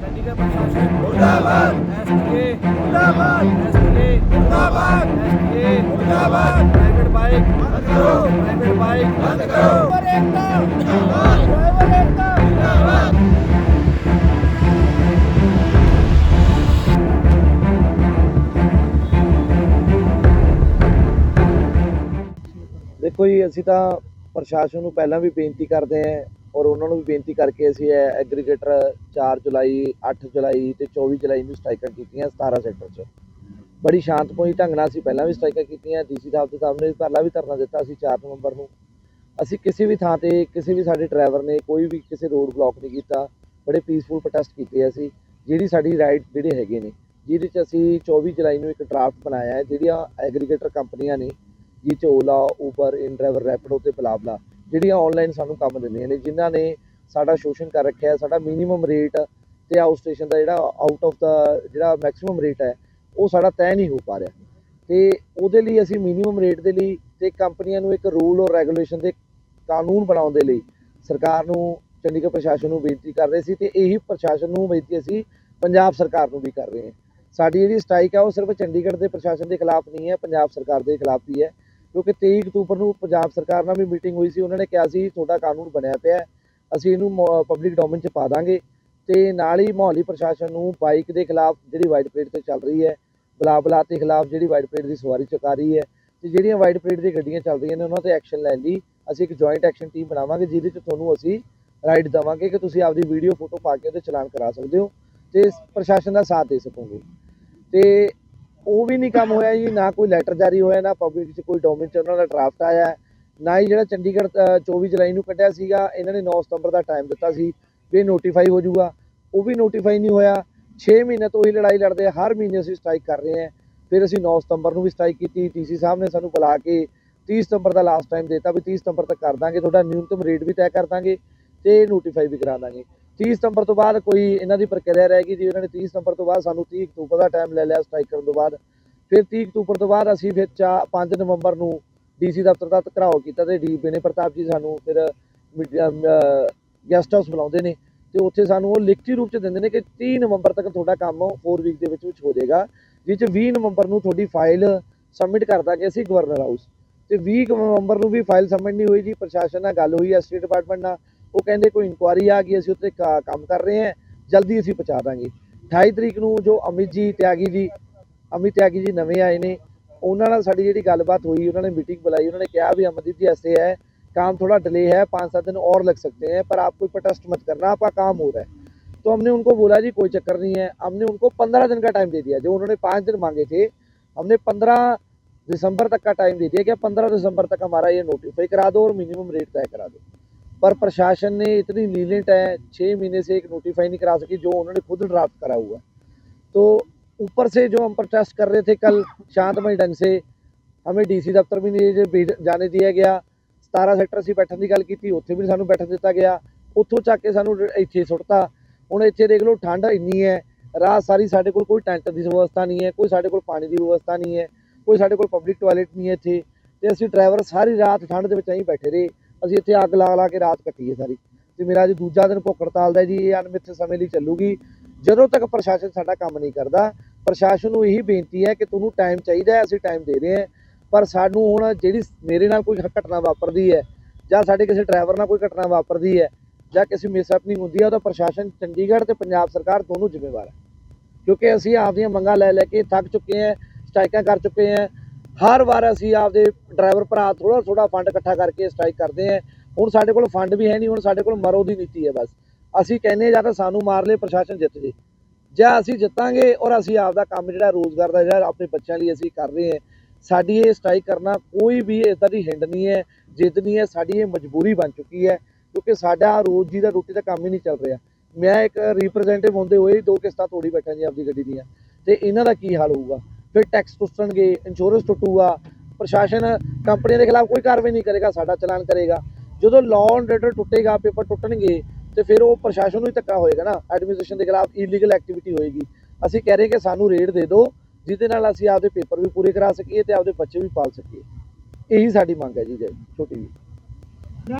ਚੰਡੀਗੜ੍ਹ ਪ੍ਰਸ਼ਾਸਨ ਮੁਰਦਾਬਾਦ ਐਸਟੀਏ ਮੁਰਦਾਬਾਦ ਐਸਟੀਏ ਮੁਰਦਾਬਾਦ ਐਸਟੀਏ ਮੁਰਦਾਬਾਦ ਪ੍ਰਾਈਵੇਟ ਬਾਈਕ ਬੰਦ ਕਰੋ ਪ੍ਰਾਈਵੇਟ ਬਾਈਕ ਬੰਦ ਕਰੋ ਡਰਾਈਵਰ ਏਕਤਾ ਜਿੰਦਾਬਾਦ ਡਰਾਈਵਰ ਏਕਤਾ ਜਿੰਦਾਬਾਦ ਦੇਖੋ ਜੀ, ਅਸੀਂ ਤਾਂ ਪ੍ਰਸ਼ਾਸਨ ਨੂੰ ਪਹਿਲਾਂ ਵੀ ਬੇਨਤੀ ਕਰਦੇ ਆਂ ਔਰ ਉਹਨਾਂ ਨੂੰ ਵੀ ਬੇਨਤੀ ਕਰਕੇ ਅਸੀਂ ਇਹ ਐਗਰੀਗੇਟਰ 4 ਜੁਲਾਈ 8 ਜੁਲਾਈ ਤੇ 24 ਜੁਲਾਈ ਨੂੰ ਸਟ੍ਰਾਈਕਾਂ ਕੀਤੀਆਂ 17 ਸੈਕਟਰ 'ਚ। ਬੜੀ ਸ਼ਾਂਤਮਈ ਢੰਗ ਨਾਲ ਅਸੀਂ ਪਹਿਲਾਂ ਵੀ ਸਟ੍ਰਾਈਕਾਂ ਕੀਤੀਆਂ, ਡੀਸੀ ਸਾਹਿਬ ਦੇ ਸਾਹਮਣੇ ਵੀ ਪਹਿਲਾਂ ਵੀ ਧਰਨਾ ਦਿੱਤਾ ਸੀ 4 ਨਵੰਬਰ ਨੂੰ। ਅਸੀਂ ਕਿਸੇ ਵੀ ਥਾਂ ਤੇ, ਕਿਸੇ ਵੀ ਸਾਡੇ ਡਰਾਈਵਰ ਨੇ ਕੋਈ ਵੀ ਕਿਸੇ ਰੋਡ ਬਲੌਕ ਨਹੀਂ ਕੀਤਾ, ਬੜੇ ਪੀਸਫੁਲ ਪ੍ਰੋਟੈਸਟ ਕੀਤੇ ਅਸੀਂ, ਜਿਹੜੀ ਸਾਡੀ ਰਾਈਟ ਜਿਹੜੇ ਹੈਗੇ ਨੇ, ਜਿਹਦੇ 'ਚ ਅਸੀਂ 24 ਜੁਲਾਈ ਨੂੰ ਇੱਕ ਡਰਾਫਟ ਬਣਾਇਆ ਹੈ, ਜਿਹੜੀਆਂ ਐਗਰੀਗੇਟਰ ਕੰਪਨੀਆਂ ਨੇ, ਜਿਹ 'ਚ Ola Uber inDriver Rapido ਤੇ ਬਲਾਬਲਾ ਜਿਹੜੀਆਂ ਆਨਲਾਈਨ ਸਾਨੂੰ ਕੰਮ ਦਿੰਦੀਆਂ ਨੇ, ਜਿਨ੍ਹਾਂ ਨੇ ਸਾਡਾ ਸ਼ੋਸ਼ਣ ਕਰ ਰੱਖਿਆ, ਸਾਡਾ ਮਿਨੀਮਮ ਰੇਟ ਤੇ ਆਊਟ ਸਟੇਸ਼ਨ ਦਾ ਜਿਹੜਾ ਆਊਟ ਆਫ ਦਾ ਜਿਹੜਾ ਮੈਕਸਿਮਮ ਰੇਟ ਹੈ, ਉਹ ਸਾਡਾ ਤੈਅ ਨਹੀਂ ਹੋ ਪਾ ਰਿਹਾ। ਤੇ ਉਹਦੇ ਲਈ ਅਸੀਂ ਮਿਨੀਮਮ ਰੇਟ ਦੇ ਲਈ ਤੇ ਕੰਪਨੀਆਂ ਨੂੰ ਇੱਕ ਰੂਲ ਔਰ ਰੈਗੂਲੇਸ਼ਨ ਦੇ ਕਾਨੂੰਨ ਬਣਾਉਣ ਦੇ ਲਈ ਸਰਕਾਰ ਨੂੰ ਚੰਡੀਗੜ੍ਹ ਪ੍ਰਸ਼ਾਸਨ ਨੂੰ ਬੇਨਤੀ ਕਰ ਰਹੇ ਸੀ ਤੇ ਇਹੀ ਪ੍ਰਸ਼ਾਸਨ ਨੂੰ ਬੇਨਤੀ ਅਸੀਂ ਪੰਜਾਬ ਸਰਕਾਰ ਨੂੰ ਵੀ ਕਰ ਰਹੇ ਹਾਂ। ਸਾਡੀ ਜਿਹੜੀ ਸਟ੍ਰਾਈਕ ਹੈ ਉਹ ਸਿਰਫ ਚੰਡੀਗੜ੍ਹ ਦੇ ਪ੍ਰਸ਼ਾਸਨ ਦੇ ਖਿਲਾਫ ਨਹੀਂ ਹੈ, ਪੰਜਾਬ ਸਰਕਾਰ ਦੇ ਖਿਲਾਫ ਵੀ ਹੈ। ਕਿਉਂਕਿ 23 ਅਕਤੂਬਰ ਨੂੰ ਪੰਜਾਬ ਸਰਕਾਰ ਨਾਲ ਵੀ ਮੀਟਿੰਗ ਹੋਈ ਸੀ, ਉਹਨਾਂ ਨੇ ਕਿਹਾ ਸੀ ਤੁਹਾਡਾ ਕਾਨੂੰਨ ਬਣਿਆ ਪਿਆ ਅਸੀਂ ਇਹਨੂੰ ਪਬਲਿਕ ਡੋਮੇਨ 'ਚ ਪਾ ਦਾਂਗੇ ਤੇ ਨਾਲ ਹੀ ਮੋਹਾਲੀ ਪ੍ਰਸ਼ਾਸਨ ਨੂੰ ਬਾਈਕ ਦੇ ਖਿਲਾਫ ਜਿਹੜੀ ਵਾਈਟ ਪਲੇਟ ਤੇ ਚੱਲ ਰਹੀ ਹੈ ਬਲਾਬਲਾ ਦੇ ਖਿਲਾਫ ਜਿਹੜੀ ਵਾਈਟ ਪਲੇਟ ਦੀ ਸਵਾਰੀ ਚੁਕਾ ਰਹੀ ਹੈ ਤੇ ਜਿਹੜੀਆਂ ਵਾਈਟ ਪਲੇਟ ਦੀ ਗੱਡੀਆਂ ਚੱਲ ਰਹੀਆਂ ਨੇ, ਉਹਨਾਂ ਤੇ ਐਕਸ਼ਨ ਲੈਣ ਲਈ ਅਸੀਂ ਇੱਕ ਜੁਆਇੰਟ ਐਕਸ਼ਨ ਟੀਮ ਬਣਾਵਾਂਗੇ, ਜਿਹਦੇ 'ਚ ਤੁਹਾਨੂੰ ਅਸੀਂ ਰਾਈਡ ਦੇਵਾਂਗੇ ਕਿ ਤੁਸੀਂ ਆਪਦੀ ਵੀਡੀਓ ਫੋਟੋ ਪਾ ਕੇ ਉਹਦੇ ਚਲਾਨ ਕਰਾ ਸਕਦੇ ਹੋ ਤੇ ਪ੍ਰਸ਼ਾਸਨ ਦਾ ਸਾਥ ਦੇ ਸਕੋਗੇ। ਤੇ ਉਹ ਵੀ ਨਹੀਂ ਕੰਮ ਹੋਇਆ ਜੀ ਨਾ ਕੋਈ ਲੈਟਰ ਜਾਰੀ ਹੋਇਆ ਨਾ ਪਬਲਿਕ 'ਚ ਕੋਈ ਡੋਮਿਨ 'ਚ ਉਹਨਾਂ ਦਾ ਡਰਾਫਟ ਆਇਆ ਨਾ ਹੀ ਜਿਹੜਾ ਚੰਡੀਗੜ੍ਹ ਅ, 24 ਜੁਲਾਈ ਨੂੰ ਕੱਢਿਆ ਸੀਗਾ ਇਹਨਾਂ ਨੇ 9 ਸਤੰਬਰ ਦਾ ਟਾਈਮ ਦਿੱਤਾ ਸੀ ਵੀ ਇਹ ਨੋਟੀਫਾਈ ਹੋ ਜਾਊਗਾ। ਉਹ ਵੀ ਨੋਟੀਫਾਈ ਨਹੀਂ ਹੋਇਆ। 6 ਮਹੀਨੇ ਤੋਂ ਹੀ ਲੜਾਈ ਲੜਦੇ ਆ ਹਰ ਮਹੀਨੇ ਅਸੀਂ ਸਟ੍ਰਾਈਕ ਕਰ ਰਹੇ ਹਾਂ। ਫਿਰ ਅਸੀਂ 9 ਸਤੰਬਰ ਨੂੰ ਵੀ ਸਟ੍ਰਾਈਕ ਕੀਤੀ। ਟੀਸੀ ਸਾਹਿਬ ਨੇ ਸਾਨੂੰ ਬੁਲਾ ਕੇ 30 ਸਤੰਬਰ ਦਾ ਲਾਸਟ ਟਾਈਮ ਦਿੱਤਾ ਵੀ 30 ਸਤੰਬਰ ਤੱਕ ਕਰ ਦਾਂਗੇ। ਤੁਹਾਡਾ ਨਿਊਨਤਮ ਰੇਟ ਵੀ ਤੈਅ ਕਰ ਦਾਂਗੇ ਤੇ ਨੋਟੀਫਾਈ ਵੀ ਕਰਾ ਦਾਂਗੇ। 30 ਸਤੰਬਰ ਤੋਂ ਬਾਅਦ ਕੋਈ ਇਹਨਾਂ ਦੀ ਪ੍ਰਕਿਰਿਆ ਰਹੇਗੀ ਜੀ, ਉਹਨਾਂ ਨੇ 30 ਸਤੰਬਰ ਤੋਂ ਬਾਅਦ ਸਾਨੂੰ 30 ਅਕਤੂਬਰ ਦਾ ਟਾਈਮ ਲੈ ਲਿਆ ਸਟ੍ਰਾਈਕ ਕਰਨ ਤੋਂ ਬਾਅਦ। ਫਿਰ 30 ਅਕਤੂਬਰ ਤੋਂ ਬਾਅਦ ਅਸੀਂ ਫਿਰ ਚਾ 5 ਨਵੰਬਰ ਨੂੰ ਡੀਸੀ ਦਫ਼ਤਰ ਦਾ ਘਰਾਓ ਕੀਤਾ ਤੇ ਡੀ ਬੇਨੇ ਪ੍ਰਤਾਪ ਜੀ ਸਾਨੂੰ ਫਿਰ ਗੈਸਟ ਹਾਊਸ ਬੁਲਾਉਂਦੇ ਨੇ ਤੇ ਉੱਥੇ ਸਾਨੂੰ ਉਹ ਲਿਖਤੀ ਰੂਪ ਚ ਦਿੰਦੇ ਨੇ ਕਿ 30 ਨਵੰਬਰ ਤੱਕ ਤੁਹਾਡਾ ਕੰਮ 4 ਵੀਕ ਦੇ ਵਿੱਚ ਵਿੱਚ ਹੋ ਜਾਏਗਾ ਜਿਸ ਚ 20 ਨਵੰਬਰ ਨੂੰ ਤੁਹਾਡੀ ਫਾਈਲ ਸਬਮਿਟ ਕਰ ਦਾਂਗੇ ਅਸੀਂ ਗਵਰਨਰ ਹਾਊਸ ਤੇ 20 ਨਵੰਬਰ ਨੂੰ ਵੀ ਫਾਈਲ ਸਬਮਿਟ ਨਹੀਂ ਹੋਈ ਜੀ, ਪ੍ਰਸ਼ਾਸਨ ਨਾਲ ਗੱਲ ਹੋਈ ਹੈ ਸਟੇਟ ਡਿਪਾਰਟਮੈਂਟ ਨਾਲ। ਉਹ ਕਹਿੰਦੇ ਕੋਈ ਇਨਕੁਆਰੀ ਆ ਗਈ, ਅਸੀਂ ਉੱਤੇ ਕੰਮ ਕਰ ਰਹੇ ਹਾਂ, ਜਲਦੀ ਅਸੀਂ ਪਹੁੰਚਾ ਦਾਂਗੇ। 28 ਤਰੀਕ ਨੂੰ ਜੋ ਅਮਿਤ ਜੀ, ਤਿਆਗੀ ਜੀ, ਅਮਿਤ ਤਿਆਗੀ ਜੀ ਨਵੇਂ ਆਏ ਨੇ। ਉਹਨਾਂ ਨਾਲ ਸਾਡੀ ਜਿਹੜੀ ਗੱਲਬਾਤ ਹੋਈ, ਉਹਨਾਂ ਨੇ ਮੀਟਿੰਗ ਬੁਲਾਈ, ਉਹਨਾਂ ਨੇ ਕਿਹਾ भी अमरदीप जी ऐसे है काम थोड़ा डिले है पाँच सात दिन और लग सकते हैं पर आप कोई प्रोटेस्ट मत करना आपका काम हो रहा है तो हमने उनको बोला जी कोई चक्कर नहीं है हमने उनको पंद्रह दिन का टाइम दे दिया जो उन्होंने पाँच दिन मांगे थे हमने पंद्रह दिसंबर तक का टाइम दे दिया कि पंद्रह दिसंबर तक हमारा ये नोटिफाई करा दो और मिनिमम रेट तय करा दो पर प्रशासन ने इतनी लीलेंट है छः महीने से एक नोटिफाई नहीं करा सकी जो उन्होंने खुद ड्राफ्ट करा हुआ है तो ऊपर से जो हम प्रोटेस्ट कर रहे थे कल शांतमय ढंग से हमें ਡੀਸੀ ਦਫ਼ਤਰ ਵੀ ਨਹੀਂ ਜੇ ਭੇਜ- ਜਾਣੇ ਦਿਆ ਗਿਆ 17 ਸੈਕਟਰ ਅਸੀਂ ਬੈਠਣ ਦੀ ਗੱਲ ਕੀਤੀ ਉੱਥੇ ਵੀ ਨੀ ਸਾਨੂੰ ਬੈਠਣ ਦਿੱਤਾ ਗਿਆ ਉੱਥੋਂ ਚੱਕ ਕੇ ਸਾਨੂੰ ਰ- ਇੱਥੇ ਸੁੱਟਤਾ ਹੁਣ ਇੱਥੇ ਦੇਖ ਲਓ ਠੰਡ ਇੰਨੀ ਹੈ ਰਾਤ ਸਾਰੀ ਸਾਡੇ ਕੋਲ ਕੋਈ ਟੈਂਟ ਦੀ ਵਿਵਸਥਾ ਨਹੀਂ ਹੈ ਕੋਈ ਸਾਡੇ ਕੋਲ ਪਾਣੀ ਦੀ ਵਿਵਸਥਾ ਨਹੀਂ ਹੈ ਕੋਈ ਸਾਡੇ ਕੋਲ ਪਬਲਿਕ ਟਾਇਲਟ ਨਹੀਂ ਹੈ ਇੱਥੇ ਤੇ ਅਸੀਂ ਡਰਾਈਵਰ ਸਾਰੀ ਰਾਤ ਠੰਡ ਦੇ ਵਿੱਚ ਐਂ ਬੈਠੇ ਰਹੇ ਅਸੀਂ ਇੱਥੇ ਅੱਗ ਲਾ ਲਾ ਕੇ ਰਾਤ ਕੱਟੀ ਹੈ ਸਾਰੀ। ਤੇ ਮੇਰਾ ਅੱਜ ਦੂਜਾ ਦਿਨ ਭੁੱਖ ਹੜਤਾਲ ਦਾ ਜੀ, ਇਹ ਅਨਮਿੱਥੇ ਸਮੇਂ ਲਈ ਚੱਲੂਗੀ। ਜਦੋਂ ਤੱਕ ਪ੍ਰਸ਼ਾਸਨ ਸਾਡਾ ਕੰਮ ਨਹੀਂ ਕਰਦਾ, ਪ੍ਰਸ਼ਾਸਨ ਨੂੰ ਇਹੀ ਬੇਨਤੀ ਹੈ ਕਿ ਤੁਹਾਨੂੰ ਟਾਈਮ ਚਾਹੀਦਾ ਹੈ, ਅਸੀਂ ਟਾਈਮ ਦੇ ਰਹੇ ਹਾਂ। ਪਰ ਸਾਨੂੰ ਹੁਣ ਜਿਹੜੀ ਮੇਰੇ ਨਾਲ ਕੋਈ ਘਟਨਾ ਵਾਪਰਦੀ ਹੈ, ਜਾਂ ਸਾਡੇ ਕਿਸੇ ਡਰਾਈਵਰ ਨਾਲ ਕੋਈ ਘਟਨਾ ਵਾਪਰਦੀ ਹੈ, ਜਾਂ ਕਿਸੇ ਮਿਸਅਪ ਨਹੀਂ ਹੁੰਦੀ ਹੈ, ਉਹਦਾ ਪ੍ਰਸ਼ਾਸਨ ਚੰਡੀਗੜ੍ਹ ਤੇ ਪੰਜਾਬ ਸਰਕਾਰ ਦੋਨੋਂ ਜ਼ਿੰਮੇਵਾਰ ਹੈ। ਕਿਉਂਕਿ ਅਸੀਂ ਆਪਦੀਆਂ ਮੰਗਾਂ ਲੈ ਲੈ ਕੇ ਥੱਕ ਚੁੱਕੇ ਹਾਂ, ਸਟ੍ਰਾਈਕਾਂ ਕਰ ਚੁੱਕੇ ਹਾਂ ਹਰ ਵਾਰ ਅਸੀਂ ਆਪਦੇ ਡਰਾਈਵਰ ਭਰਾ ਥੋੜਾ ਥੋੜਾ ਫੰਡ ਇਕੱਠਾ ਕਰਕੇ ਸਟ੍ਰਾਈਕ ਕਰਦੇ ਹਾਂ। ਹੁਣ ਸਾਡੇ ਕੋਲ ਫੰਡ ਵੀ ਹੈ ਨਹੀਂ, ਹੁਣ ਸਾਡੇ ਕੋਲ ਮਰੋ ਦੀ ਨੀਤੀ ਹੈ ਬਸ। ਅਸੀਂ ਕਹਿੰਦੇ ਹਾਂ ਜਾਂ ਤਾਂ ਸਾਨੂੰ ਮਾਰ ਲੇ, ਪ੍ਰਸ਼ਾਸਨ ਜਿੱਤ ਜੇ। ਜਾਂ ਅਸੀਂ ਜਿੱਤਾਂਗੇ ਔਰ ਅਸੀਂ ਆਪਦਾ ਕੰਮ ਜਿਹੜਾ ਰੋਜ਼ਗਾਰ ਦਾ ਜਿਹੜਾ ਆਪਣੇ ਬੱਚਿਆਂ ਲਈ ਅਸੀਂ ਕਰ ਰਹੇ ਹਾਂ। ਸਾਡੀ ਇਹ ਸਟ੍ਰਾਈਕ ਕਰਨਾ ਕੋਈ ਵੀ ਇਦਾਂ ਦੀ ਹਿੰਡ ਨਹੀਂ ਹੈ ਜਿੱਦ ਨਹੀਂ ਹੈ, ਸਾਡੀ ਇਹ ਮਜਬੂਰੀ ਬਣ ਚੁੱਕੀ ਹੈ, ਕਿਉਂਕਿ ਸਾਡਾ ਰੋਜ਼ ਦੀ ਦਾ ਰੋਟੀ ਦਾ ਕੰਮ ਹੀ ਨਹੀਂ ਚੱਲ ਰਿਹਾ। ਮੈਂ ਇੱਕ ਰਿਪਰੈਜ਼ੈਂਟੇਟਿਵ ਹੁੰਦੇ ਹੋਏ ਦੋ ਕਿਸ਼ਤਾਂ ਤੋੜੀ ਬੈਠਾ ਜੀ ਆਪਦੀ ਗੱਡੀ ਦੀਆਂ। ਤੇ ਇਹਨਾਂ ਦਾ ਕੀ ਹਾਲ ਹੋਊਗਾ? ਫਿਰ ਟੈਕਸ ਟੁੱਟਣਗੇ ਇੰਸ਼ੋਰੈਂਸ ਟੁੱਟੂਗਾ, ਪ੍ਰਸ਼ਾਸਨ ਕੰਪਨੀਆਂ ਦੇ ਖਿਲਾਫ ਕੋਈ ਕਾਰਵਾਈ ਨਹੀਂ ਕਰੇਗਾ, ਸਾਡਾ ਚਲਾਨ ਕਰੇਗਾ। ਜਦੋਂ ਲਾਅ ਐਂਡ ਆਰਡਰ ਟੁੱਟੇਗਾ ਪੇਪਰ ਟੁੱਟਣਗੇ, ਤੇ ਫਿਰ ਉਹ ਪ੍ਰਸ਼ਾਸਨ ਨੂੰ ਹੀ ਧੱਕਾ ਹੋਏਗਾ ਨਾ ਐਡਮਿਨਿਸਟ੍ਰੇਸ਼ਨ ਦੇ ਖਿਲਾਫ ਇਲੀਗਲ ਐਕਟੀਵਿਟੀ ਹੋਏਗੀ। ਅਸੀਂ ਕਹਿ ਰਹੇ ਕਿ ਸਾਨੂੰ ਰੇਟ ਦੇ ਦਿਓ, ਜਿਹਦੇ ਨਾਲ ਅਸੀਂ ਆਪਦੇ ਪੇਪਰ ਵੀ ਪੂਰੇ ਕਰਾ ਸਕੀਏ ਤੇ ਆਪਦੇ ਬੱਚੇ ਵੀ ਪਾਲ ਸਕੀਏ। ਇਹੀ ਸਾਡੀ ਮੰਗ ਹੈ ਜੀ, ਜੈ ਛੋਟੀ ਜੀ